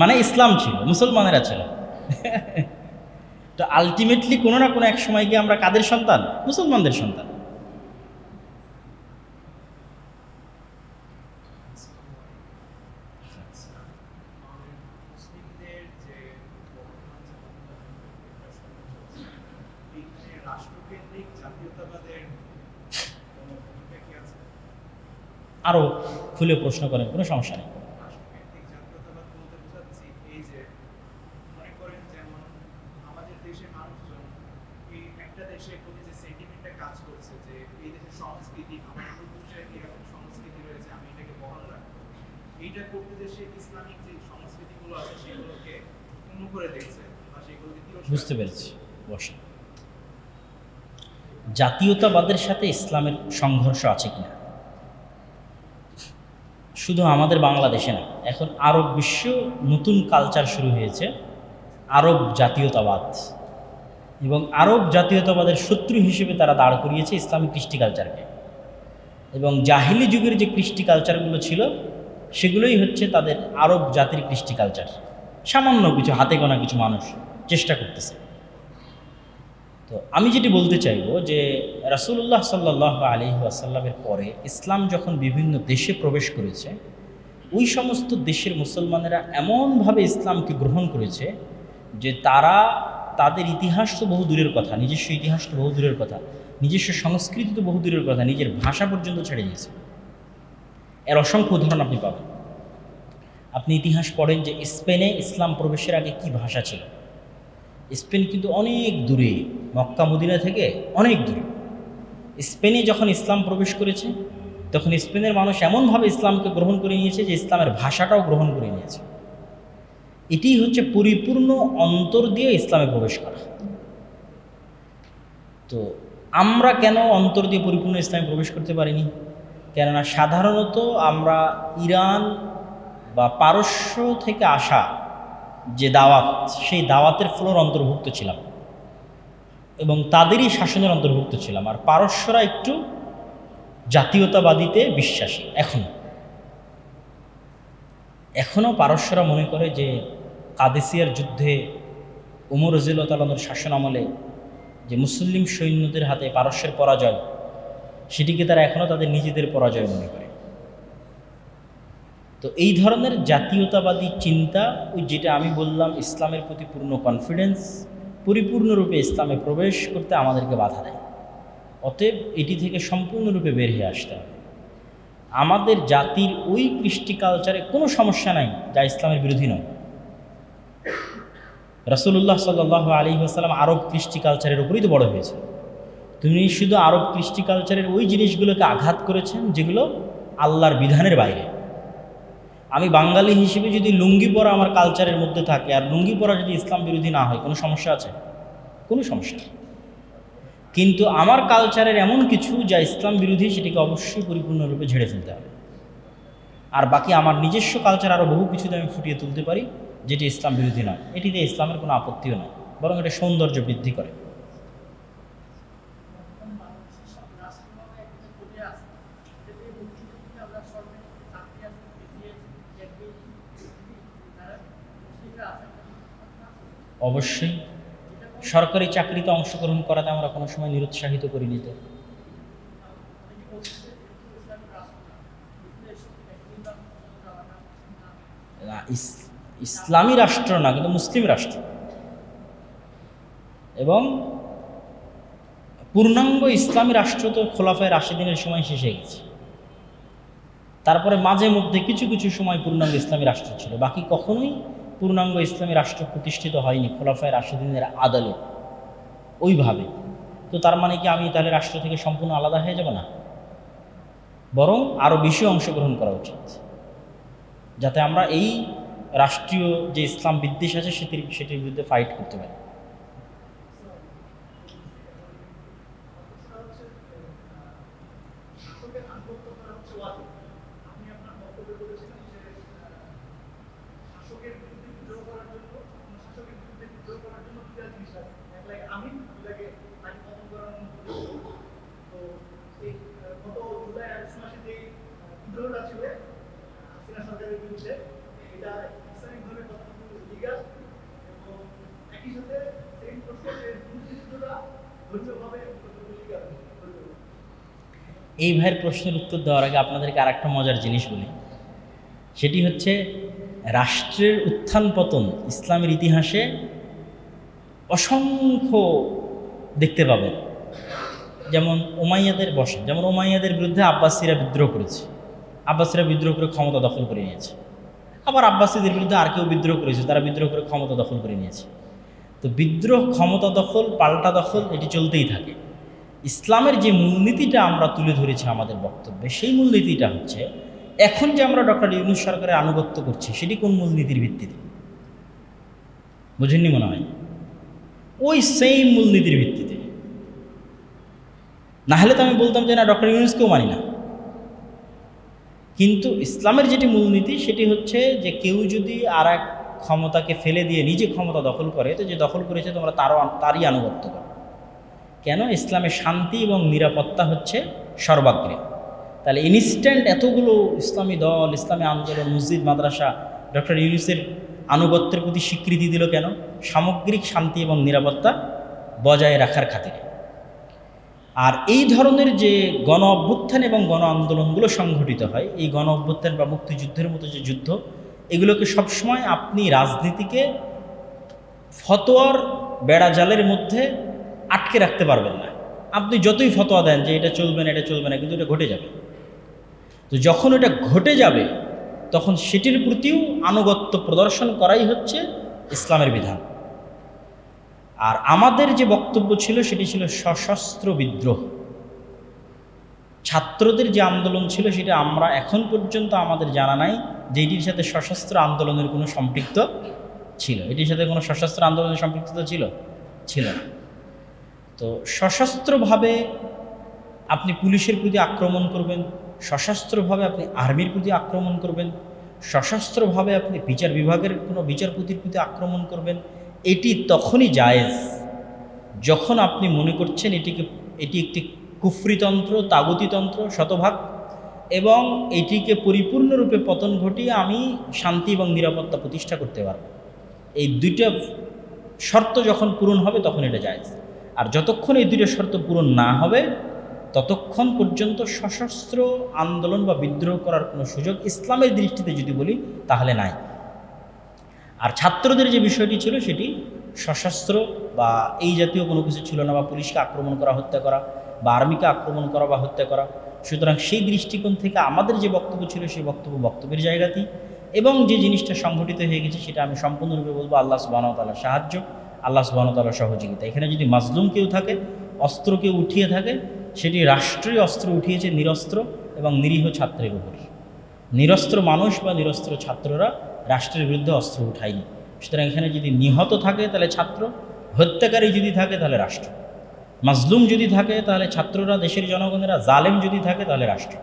মানে ইসলাম ছিল, মুসলমানেরা ছিল। তো আলটিমেটলি কোনো না কোনো এক সময় গিয়ে আমরা কাদের সন্তান? মুসলমানদের সন্তান। আরও খুলে প্রশ্ন করেন, কোনো সমস্যা নেই রাষ্ট্রকেন্দ্রিক জাতীয়তাবাদ বলতে বোঝাচ্ছি এই যে মনে করেন যেমন আমাদের দেশের মানুষজন এই একটা দেশের প্রতি যে সেন্টিমেন্টটা কাজ করছে যে এই দেশের সংস্কৃতি, আমার পূর্বপুরুষের এরকম সংস্কৃতি রয়েছে, আমি এটাকে বহাল রাখব। এইটা করতে সে ইসলামিক যে সংস্কৃতিগুলো আছে সেগুলোকে পূর্ণ করে দেখছে বা সেগুলোকে বুঝতে পেরেছি, বসে। জাতীয়তাবাদের সাথে ইসলামের সংঘর্ষ আছে কিনা? শুধু আমাদের বাংলাদেশে না, এখন আরব বিশ্ব নতুন কালচার শুরু হয়েছে, আরব জাতীয়তাবাদ। এবং আরব জাতীয়তাবাদের শত্রু হিসেবে তারা দাঁড় করিয়েছে ইসলামিক কৃষ্টি কালচারকে। এবং জাহিলি যুগের যে কৃষ্টি কালচারগুলো ছিল, সেগুলোই হচ্ছে তাদের আরব জাতির কৃষ্টি কালচার। সামান্য কিছু হাতে গোনা কিছু মানুষ চেষ্টা করতেছে। তো আমি যেটি বলতে চাইব যে রাসুল্লাহ সাল্লাহ আলি আসাল্লামের পরে ইসলাম যখন বিভিন্ন দেশে প্রবেশ করেছে, ওই সমস্ত দেশের মুসলমানেরা এমনভাবে ইসলামকে গ্রহণ করেছে যে তারা তাদের ইতিহাস তো বহু দূরের কথা, নিজস্ব ইতিহাস তো বহু দূরের কথা, নিজস্ব সংস্কৃতি তো বহু দূরের কথা, নিজের ভাষা পর্যন্ত ছেড়ে দিয়েছে। এর অসংখ্য উদাহরণ আপনি পাবেন। আপনি ইতিহাস পড়েন যে স্পেনে ইসলাম প্রবেশের আগে কি ভাষা ছিল। স্পেন কিন্তু অনেক দূরে, মক্কা, মদিনা থেকে অনেক দূরে। স্পেনে যখন ইসলাম প্রবেশ করেছে, তখন স্পেনের মানুষ এমনভাবে ইসলামকে গ্রহণ করে নিয়েছে যে ইসলামের ভাষাটাও গ্রহণ করে নিয়েছে। এটি হচ্ছে পরিপূর্ণ অন্তর দিয়ে ইসলামে প্রবেশ করা। তো আমরা কেন অন্তর দিয়ে পরিপূর্ণ ইসলামে প্রবেশ করতে পারিনি? কেননা সাধারণত আমরা ইরান বা পারস্য থেকে আসা যে দাওয়াত, সেই দাওয়াতের ফ্লোর অন্তর্ভুক্ত ছিলাম এবং তাদেরই শাসনের অন্তর্ভুক্ত ছিলাম। আর পারস্যরা একটু জাতীয়তাবাদীতে বিশ্বাসী এখনও এখনও পারস্যরা মনে করে যে কাদেসিয়ার যুদ্ধে উমর রজিল্লাতালনের শাসন আমলে যে মুসলিম সৈন্যদের হাতে পারস্যের পরাজয়, সেটিকে তারা এখনও তাদের নিজেদের পরাজয় মনে করে। তো এই ধরনের জাতীয়তাবাদী চিন্তা, ওই যেটা আমি বললাম, ইসলামের প্রতি পূর্ণ কনফিডেন্স পরিপূর্ণরূপে ইসলামে প্রবেশ করতে আমাদেরকে বাধা দেয়। অতএব এটি থেকে সম্পূর্ণরূপে বের হয়ে আসতে হবে। আমাদের জাতির ওই কৃষ্টি কালচারে কোনো সমস্যা নাই, যা ইসলামের বিরোধী নয়। রসুল্লাহ সাল্লাহ আলী আসালাম আরব কৃষ্টি কালচারের উপরেই তো বড় হয়েছে। তিনি শুধু আরব কৃষ্টি কালচারের ওই জিনিসগুলোকে আঘাত করেছেন যেগুলো আল্লাহর বিধানের বাইরে। আমি বাঙালি হিসেবে যদি লুঙ্গি পরা আমার কালচারের মধ্যে থাকে, আর লুঙ্গি পরা যদি ইসলাম বিরোধী না হয়, কোনো সমস্যা আছে? কোনো সমস্যা নেই। কিন্তু আমার কালচারের এমন কিছু যা ইসলাম বিরোধী, সেটিকে অবশ্যই পরিপূর্ণরূপে ঝেড়ে ফেলতে হবে। আর বাকি আমার নিজস্ব কালচার আরও বহু কিছুতে আমি ফুটিয়ে তুলতে পারি, যেটি ইসলাম বিরোধী নয়। এটিতে ইসলামের কোনো আপত্তিও নয় বরং এটা সৌন্দর্য বৃদ্ধি করে। অবশ্যই। সরকারি চাকরিতে অংশগ্রহণ করাতে আমরা কোনো সময় নিরুৎসাহিত করিনি তো। না, ইস- ইসলামী রাষ্ট্র না কিন্তু মুসলিম রাষ্ট্র। এবং পূর্ণাঙ্গ ইসলামী রাষ্ট্র তো খোলাফায় রাশিদিনের সময় শেষ হয়ে গেছে। তারপরে মাঝে মধ্যে কিছু কিছু সময় পূর্ণাঙ্গ ইসলামী রাষ্ট্র ছিল। বাকি কখনোই পূর্ণাঙ্গ ইসলামী রাষ্ট্র প্রতিষ্ঠিত হয়নি, খোলাফায় রাশিদিনের আদালে ওইভাবে। তো তার মানে কি আমি তাহলে রাষ্ট্র থেকে সম্পূর্ণ আলাদা হয়ে যাব না? বরং আরও বেশি অংশগ্রহণ করা উচিত। যাতে আমরা এই রাষ্ট্রীয় যে ইসলাম বিদ্বেষ আছে, সেটির সেটির বিরুদ্ধে ফাইট করতে পারি। একই সাথে সেই প্রশ্নের দুর্নীতিটা ধৈর্যভাবে এই ভাইয়ের প্রশ্নের উত্তর দেওয়ার আগে আপনাদেরকে আর একটা মজার জিনিস বলি। সেটি হচ্ছে, রাষ্ট্রের উত্থান পতন ইসলামের ইতিহাসে অসংখ্য দেখতে পাবেন। যেমন ওমাইয়াদের বসে, যেমন ওমাইয়াদের বিরুদ্ধে আব্বাসীরা বিদ্রোহ করেছে। আব্বাসীরা বিদ্রোহ করে ক্ষমতা দখল করে নিয়েছে। আবার আব্বাসীদের বিরুদ্ধে আর কেউ বিদ্রোহ করেছে, তারা বিদ্রোহ করে ক্ষমতা দখল করে নিয়েছে। তো বিদ্রোহ ক্ষমতা দখল, পাল্টা দখল, এটি চলতেই থাকে। ইসলামের যে মূলনীতিটা আমরা তুলে ধরেছি আমাদের বক্তব্যে, সেই মূলনীতিটা হচ্ছে, এখন যে আমরা ডক্টর ইউনুস সরকারের আনুগত্য করছি, সেটি কোন মূলনীতির ভিত্তিতে? বুঝেননি মনে হয়? ওই সেম মূলনীতির ভিত্তিতে। না হলে তো আমি বলতাম যে না, ডক্টর ইউনুসকেও মানি না। কিন্তু ইসলামের যেটি মূলনীতি, সেটি হচ্ছে যে কেউ যদি আর এক ক্ষমতাকে ফেলে দিয়ে নিজে ক্ষমতা দখল করে, তো যে দখল করেছে তোমরা তারও তারই আনুগত্য করো। কেন? ইসলামের শান্তি এবং নিরাপত্তা হচ্ছে সর্বাগ্রে। তাহলে ইনস্ট্যান্ট এতগুলো ইসলামী দল, ইসলামী আন্দোলন, মসজিদ, মাদ্রাসা, ডক্টর ইউনুসের আনুগত্যের প্রতি স্বীকৃতি দিল কেন? সামগ্রিক শান্তি এবং নিরাপত্তা বজায় রাখার খাতিরে। আর এই ধরনের যে গণ অভ্যুত্থান এবং গণ আন্দোলনগুলো সংঘটিত হয়, এই গণ অভ্যুত্থান বা মুক্তিযুদ্ধের মতো যে যুদ্ধ এগুলোকে সবসময় আপনি রাজনীতিকে ফতোয়ার বেড়াজালের মধ্যে আটকে রাখতে পারবেন না। আপনি যতই ফতোয়া দেন যে এটা চলবে না, এটা চলবে না, কিন্তু এটা ঘটে যাবে। তো যখন এটা ঘটে যাবে, তখন সেটির প্রতিও আনুগত্য প্রদর্শন করাই হচ্ছে ইসলামের বিধান। আর আমাদের যে বক্তব্য ছিল, সেটি ছিল সশস্ত্র বিদ্রোহ। ছাত্রদের যে আন্দোলন ছিল সেটা আমরা এখন পর্যন্ত আমাদের জানা নাই যে এটির সাথে সশস্ত্র আন্দোলনের কোনো সম্পৃক্ত ছিল। এটির সাথে কোনো সশস্ত্র আন্দোলনের সম্পৃক্ততা ছিল? ছিল না। তো সশস্ত্রভাবে আপনি পুলিশের প্রতি আক্রমণ করবেন, সশস্ত্রভাবে আপনি আর্মির প্রতি আক্রমণ করবেন, সশস্ত্রভাবে আপনি বিচার বিভাগের কোনো বিচারপতির প্রতি আক্রমণ করবেন, এটি তখনই জায়েজ যখন আপনি মনে করছেন এটিকে, এটি একটি কুফরিতন্ত্র, তাগতিতন্ত্র, শতভাগ। এবং এটিকে পরিপূর্ণরূপে পতন ঘটিয়ে আমি শান্তি এবং নিরাপত্তা প্রতিষ্ঠা করতে পারব। এই দুইটা শর্ত যখন পূরণ হবে, তখন এটা যায় আর যতক্ষণ এই দুইটা শর্ত পূরণ না হবে, ততক্ষণ পর্যন্ত সশস্ত্র আন্দোলন বা বিদ্রোহ করার কোনো সুযোগ ইসলামের দৃষ্টিতে যদি বলি, তাহলে নাই। আর ছাত্রদের যে বিষয়টি ছিল, সেটি সশস্ত্র বা এই জাতীয় কোনো কিছু ছিল না বা পুলিশকে আক্রমণ করা, হত্যা করা বা আর্মিকে আক্রমণ করা বা হত্যা করা। সুতরাং সেই দৃষ্টিকোণ থেকে আমাদের যে বক্তব্য ছিল, সেই বক্তব্য বক্তব্যের জায়গাতেই। এবং যে জিনিসটা সংঘটিত হয়ে গেছে, সেটা আমি সম্পূর্ণরূপে বলব আল্লাহ সুবাহতালার সাহায্য, আল্লাহ সুবাহতালার সহযোগিতা। এখানে যদি মাজলুম কেউ থাকে, অস্ত্র কেউ উঠিয়ে থাকে, সেটি রাষ্ট্রীয় অস্ত্র উঠিয়েছে নিরস্ত্র এবং নিরীহ ছাত্রের উপর। নিরস্ত্র মানুষ বা নিরস্ত্র ছাত্ররা রাষ্ট্রের বিরুদ্ধে অস্ত্র উঠায়নি। সুতরাং এখানে যদি নিহত থাকে, তাহলে ছাত্র, হত্যাকারী যদি থাকে, তাহলে রাষ্ট্র। মাজলুম যদি থাকে তাহলে ছাত্ররা দেশের জনগণেরা জালেম যদি থাকে তাহলে রাষ্ট্র।